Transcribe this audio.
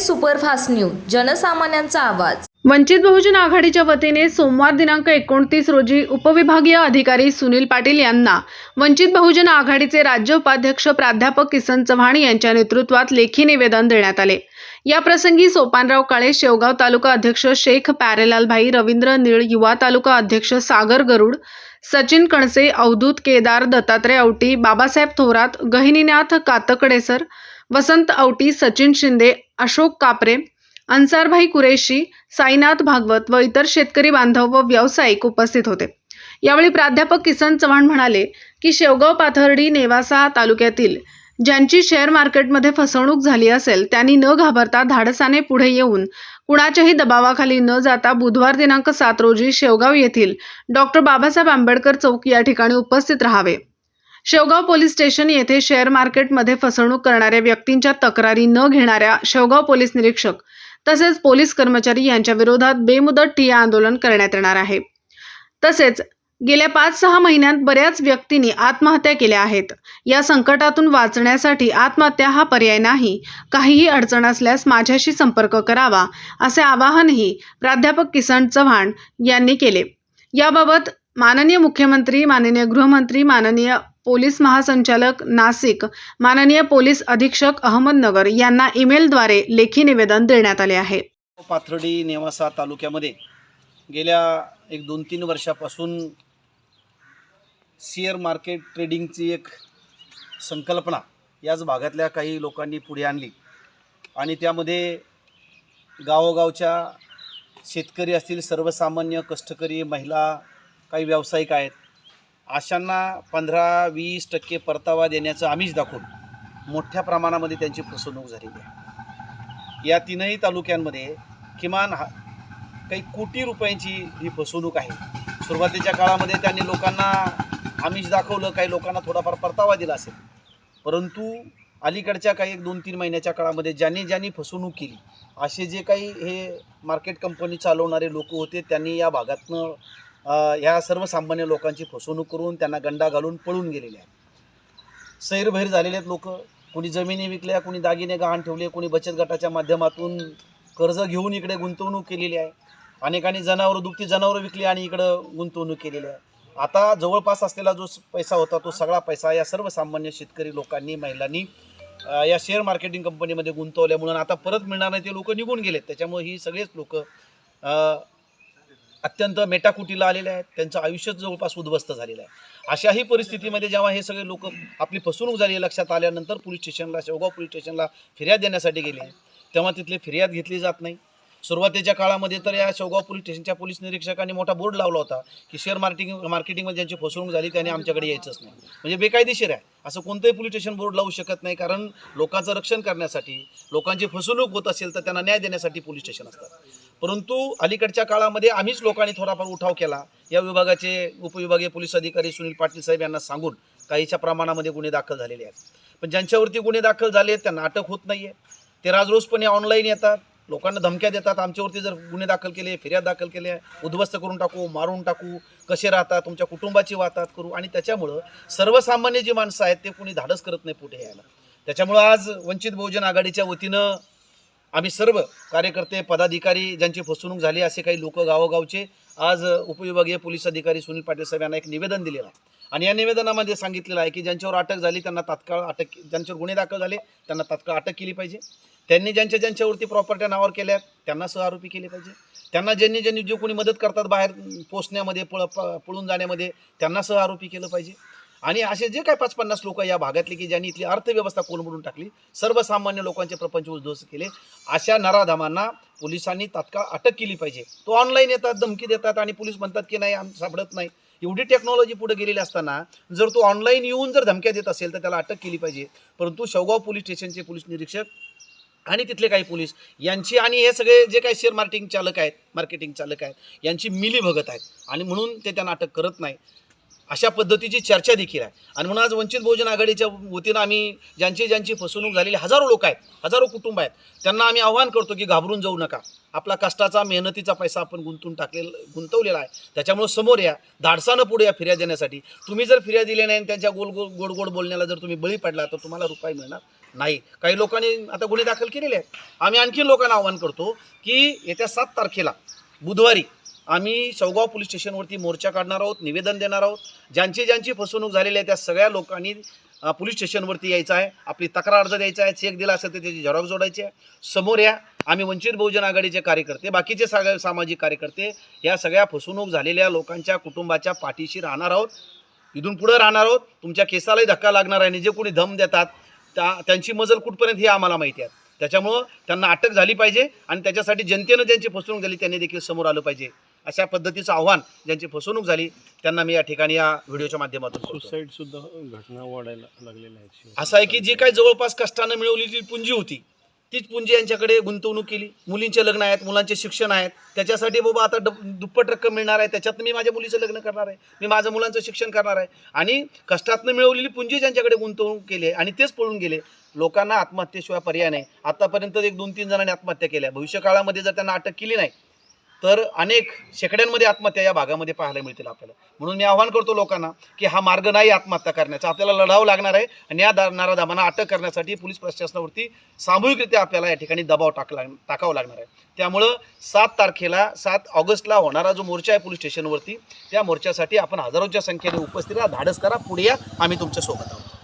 Superfast news जनसामान्यांचा आवाज. वंचित बहुजन आघाडीच्या वतीने सोमवार दिनांक एकोणतीस रोजी उपविभागीय अधिकारी सुनील पाटील यांना वंचित बहुजन आघाडीचे राज्य उपाध्यक्ष प्राध्यापक किसन चव्हाण यांच्या नेतृत्वात लेखी निवेदन देण्यात आले. या प्रसंगी सोपानराव काळे शेवगाव तालुका अध्यक्ष शेख प्यारेलालभाई रवींद्र निळ युवा तालुका अध्यक्ष सागर गरुड सचिन कणसे अवधूत केदार दत्तात्रय औटी बाबासाहेब थोरात गहिनीनाथ कातकडेसर वसंत औटी सचिन शिंदे अशोक कापरे अन्सारभाई कुरेशी साईनाथ भागवत व इतर शेतकरी बांधव व व्यावसायिक उपस्थित होते. यावेळी प्राध्यापक किसन चव्हाण म्हणाले की शेवगाव पाथर्डी नेवासा तालुक्यातील ज्यांची शेअर मार्केटमध्ये फसवणूक झाली असेल त्यांनी न घाबरता धाडसाने पुढे येऊन कुणाच्याही दबावाखाली न जाता बुधवार दिनांक सात रोजी शेवगाव येथील डॉक्टर बाबासाहेब आंबेडकर चौक या ठिकाणी उपस्थित राहावे. शेवगाव पोलीस स्टेशन येथे शेअर मार्केटमध्ये फसवणूक करणाऱ्या व्यक्तींच्या तक्रारी न घेणाऱ्या शेवगाव पोलीस निरीक्षक तसेच पोलीस कर्मचारी यांच्या विरोधात बेमुदत ठिय्या आंदोलन करण्यात येणार आहे. तसेच गेल्या पाच सहा महिन्यात बऱ्याच व्यक्तींनी आत्महत्या केल्या आहेत. या संकटातून वाचण्यासाठी आत्महत्या हा पर्याय नाही. काहीही अडचण असल्यास माझ्याशी संपर्क करावा असे आवाहनही प्राध्यापक किसन चव्हाण यांनी केले. याबाबत माननीय मुख्यमंत्री माननीय गृहमंत्री माननीय पोलीस महासंचालक नाशिक माननीय पोलीस अधीक्षक अहमदनगर यांना ईमेलद्वारे लेखी निवेदन देण्यात आले आहे. पाथर्डी नेवासा तालुक्यामध्ये गेल्या एक दोन तीन वर्षापासून शेअर मार्केट ट्रेडिंगची एक संकल्पना याच भागातल्या काही लोकांनी पुढे आणली. आणि त्यामध्ये गावोगावच्या शेतकरी असतील सर्वसामान्य कष्टकरी महिला काही व्यावसायिक आहेत अशांना पंधरा वीस टक्के परतावा देण्याचं आमिष दाखवून मोठ्या प्रमाणामध्ये त्यांची फसवणूक झालेली आहे. या तीनही तालुक्यांमध्ये किमान हा काही कोटी रुपयांची ही फसवणूक आहे. सुरुवातीच्या काळामध्ये त्यांनी लोकांना आमिष दाखवलं काही लोकांना थोडाफार परतावा दिला असेल. परंतु अलीकडच्या काही एक दोन तीन महिन्याच्या काळामध्ये ज्यांनी ज्यांनी फसवणूक केली असे जे काही हे मार्केट कंपनी चालवणारे लोक होते त्यांनी या भागातनं ह्या सर्वसामान्य लोकांची फसवणूक करून त्यांना गंडा घालून पळून गेलेले आहेत. सैरभैर झालेले आहेत लोक. कोणी जमिनी विकल्या कोणी दागिने गहाण ठेवले कोणी बचत गटाच्या माध्यमातून कर्ज घेऊन इकडे गुंतवणूक केलेली आहे. अनेकांनी जनावरं दुभती जनावरं विकली आणि इकडं गुंतवणूक केलेली आहे. आता जवळपास असलेला जो पैसा होता तो सगळा पैसा या सर्वसामान्य शेतकरी लोकांनी महिलांनी या शेअर मार्केटिंग कंपनीमध्ये गुंतवल्यामुळं आता परत मिळणार नाही ते लोक निघून गेलेत. त्याच्यामुळे ही सगळेच लोक अत्यंत मेटाकुटीला आलेले आहेत. त्यांचं आयुष्यच जवळपास उद्ध्वस्त झालेलं आहे. अशाही परिस्थितीमध्ये जेव्हा हे सगळे लोक आपली फसवणूक झाली लक्षात आल्यानंतर पोलीस स्टेशनला शेवगाव पोलीस स्टेशनला फिर्याद देण्यासाठी गेले. तेव्हा तिथली फिर्याद घेतली जात नाही. सुरुवातीच्या काळामध्ये तर या शेवगाव पोलीस स्टेशनच्या पोलीस निरीक्षकांनी मोठा बोर्ड लावला होता की शेअर मार्केटिंग मार्केटिंगमध्ये ज्यांची फसवणूक झाली त्याने आमच्याकडे यायचंच नाही. म्हणजे बेकायदेशीर आहे. असं कोणतंही पोलीस स्टेशन बोर्ड लावू शकत नाही कारण लोकांचं रक्षण करण्यासाठी लोकांची फसवणूक होत असेल तर त्यांना न्याय देण्यासाठी पोलीस स्टेशन असतात. परंतु अलीकडच्या काळामध्ये आम्हीच लोकांनी थोडाफार उठाव केला. या विभागाचे उपविभागीय पोलीस अधिकारी सुनील पाटील साहेब यांना सांगून काहीच्या प्रमाणामध्ये गुन्हे दाखल झालेले आहेत. पण ज्यांच्यावरती गुन्हे दाखल झाले आहेत त्यांना अटक होत नाही आहे ते राजरोसपणे ऑनलाईन येतात. लोकांना धमक्या देतात. आमच्यावरती जर गुन्हे दाखल केले फिर्याद दाखल केले उद्ध्वस्त करून टाकू मारून टाकू कसे राहतात तुमच्या कुटुंबाची वाहतात करू आणि त्याच्यामुळं सर्वसामान्य जी माणसं आहेत ते कुणी धाडस करत नाही पुढे यायला. त्याच्यामुळं आज वंचित बहुजन आघाडीच्या वतीनं आम्ही सर्व कार्यकर्ते पदाधिकारी ज्यांची फसवणूक झाली असे काही लोक गावोगावचे आज उपविभागीय पोलीस अधिकारी सुनील पाटील साहेब यांना एक निवेदन दिलेलं आहे. आणि या निवेदनामध्ये सांगितलेलं आहे की ज्यांच्यावर अटक झाली त्यांना तात्काळ अटक ज्यांच्यावर गुन्हे दाखल झाले त्यांना तात्काळ अटक केली पाहिजे. त्यांनी ज्यांच्या ज्यांच्यावरती प्रॉपर्ट्या नावावर केल्या त्यांना सह आरोपी केले पाहिजे. त्यांना ज्यांनी ज्यांनी जे कोणी मदत करतात बाहेर पोचण्यामध्ये पळ प- पळून जाण्यामध्ये त्यांना सह आरोपी केलं पाहिजे. आणि असे जे काही पाच पन्नास लोक या भागातले की ज्यांनी इथली अर्थव्यवस्था कोलमडून टाकली सर्वसामान्य लोकांचे प्रपंच उद्ध्वस्त केले अशा नराधामांना पोलिसांनी तात्काळ अटक केली पाहिजे. तो ऑनलाईन येतात धमकी देतात आणि पोलीस म्हणतात की नाही आम सापडत नाही. एवढी टेक्नॉलॉजी पुढे गेलेली असताना जर तो ऑनलाईन येऊन जर धमक्या देत असेल तर त्याला अटक केली पाहिजे. परंतु शेवगाव पोलीस स्टेशनचे पोलीस निरीक्षक आणि तिथले काही पोलीस यांची आणि हे सगळे जे काही शेअर मार्केटिंग चालक आहेत मार्केटिंग चालक आहेत यांची मिली भगत आहेत. आणि म्हणून ते त्यांना अटक करत नाही. अशा पद्धतीची चर्चा देखील आहे. आणि म्हणून आज वंचित बहुजन आघाडीच्या वतीनं आम्ही ज्यांची ज्यांची फसवणूक झालेली हजारो लोक आहेत हजारो कुटुंब आहेत त्यांना आम्ही आव्हान करतो की घाबरून जाऊ नका. आपला कष्टाचा मेहनतीचा पैसा आपण गुंतून टाकलेला गुंतवलेला आहे. त्याच्यामुळं समोर या धाडसानं पुढे या फिर्या देण्यासाठी. तुम्ही जर फिर्या दिल्या नाही आणि त्यांच्या गोल गोल गोड गोड बोलण्याला जर तुम्ही बळी पडला तर तुम्हाला रुपये मिळणार नाही. काही लोकांनी आता गुन्हे दाखल केलेले आहेत. आम्ही आणखी लोकांना आवाहन करतो की येत्या सात तारखेला बुधवारी आम्ही शेवगाव पोलीस स्टेशनवरती मोर्चा काढणार आहोत निवेदन देणार आहोत. ज्यांची ज्यांची फसवणूक झालेली आहे त्या सगळ्या लोकांनी पोलीस स्टेशनवरती यायचं आहे. आपली तक्रार अर्ज द्यायचा आहे चेक दिला असेल तर त्याची झेरॉक्स जोडायची आहे. समोर या आम्ही वंचित बहुजन आघाडीचे कार्यकर्ते बाकीचे सगळे सामाजिक कार्यकर्ते या सगळ्या फसवणूक झालेल्या लोकांच्या कुटुंबाच्या पाठीशी राहणार आहोत. इथून पुढे राहणार आहोत. तुमच्या केसालाही धक्का लागणार आहे. आणि जे कोणी धम देतात त्या त्यांची मजल कुठपर्यंत हे आम्हाला माहिती आहे. त्याच्यामुळं त्यांना अटक झाली पाहिजे आणि त्याच्यासाठी जनतेनं ज्यांची फसवणूक झाली त्यांनी देखील समोर आलं पाहिजे. अशा पद्धतीचं आव्हान ज्यांची फसवणूक झाली त्यांना मी या ठिकाणी या व्हिडिओच्या माध्यमातून. सुसाईड सुद्धा घटना वाढायला लागलेल्या आहेत असं आहे की जी काही जवळपास कष्टानं मिळवलेली पुंजी होती. तीच पुंजी यांच्याकडे गुंतवणूक केली. मुलींचे लग्न आहेत मुलांचे शिक्षण आहेत. त्याच्यासाठी बाबा आता दुप्पट रक्कम मिळणार आहे. त्याच्यातनं मी माझ्या मुलीचं लग्न करणार आहे. मी माझं मुलांचं शिक्षण करणार आहे. आणि कष्टातनं मिळवलेली पुंजी ज्यांच्याकडे गुंतवणूक केली आहे आणि तेच पळून गेले लोकांना आत्महत्येशिवाय पर्याय नाही. आतापर्यंत एक दोन तीन जणांनी आत्महत्या केल्या. भविष्य काळामध्ये जर त्यांना अटक केली नाही तर अनेक शेकड्यांमध्ये आत्महत्या या भागामध्ये पाहायला मिळतील आपल्याला. म्हणून मी आवाहन करतो लोकांना की हा मार्ग नाही आत्महत्या करण्याचा. आपल्याला लढावं लागणार आहे आणि या दा- अटक करण्यासाठी पोलीस प्रशासनावरती सामूहिकरित्या आपल्याला या ठिकाणी दबाव टाकला टाकावा लागणार आहे. त्यामुळं सात तारखेला सात ऑगस्टला होणारा जो मोर्चा आहे पोलीस स्टेशनवरती त्या मोर्चासाठी आपण हजारोच्या संख्येने उपस्थित राहा. धाडस करा. पुढे या. आम्ही तुमच्यासोबत आहोत.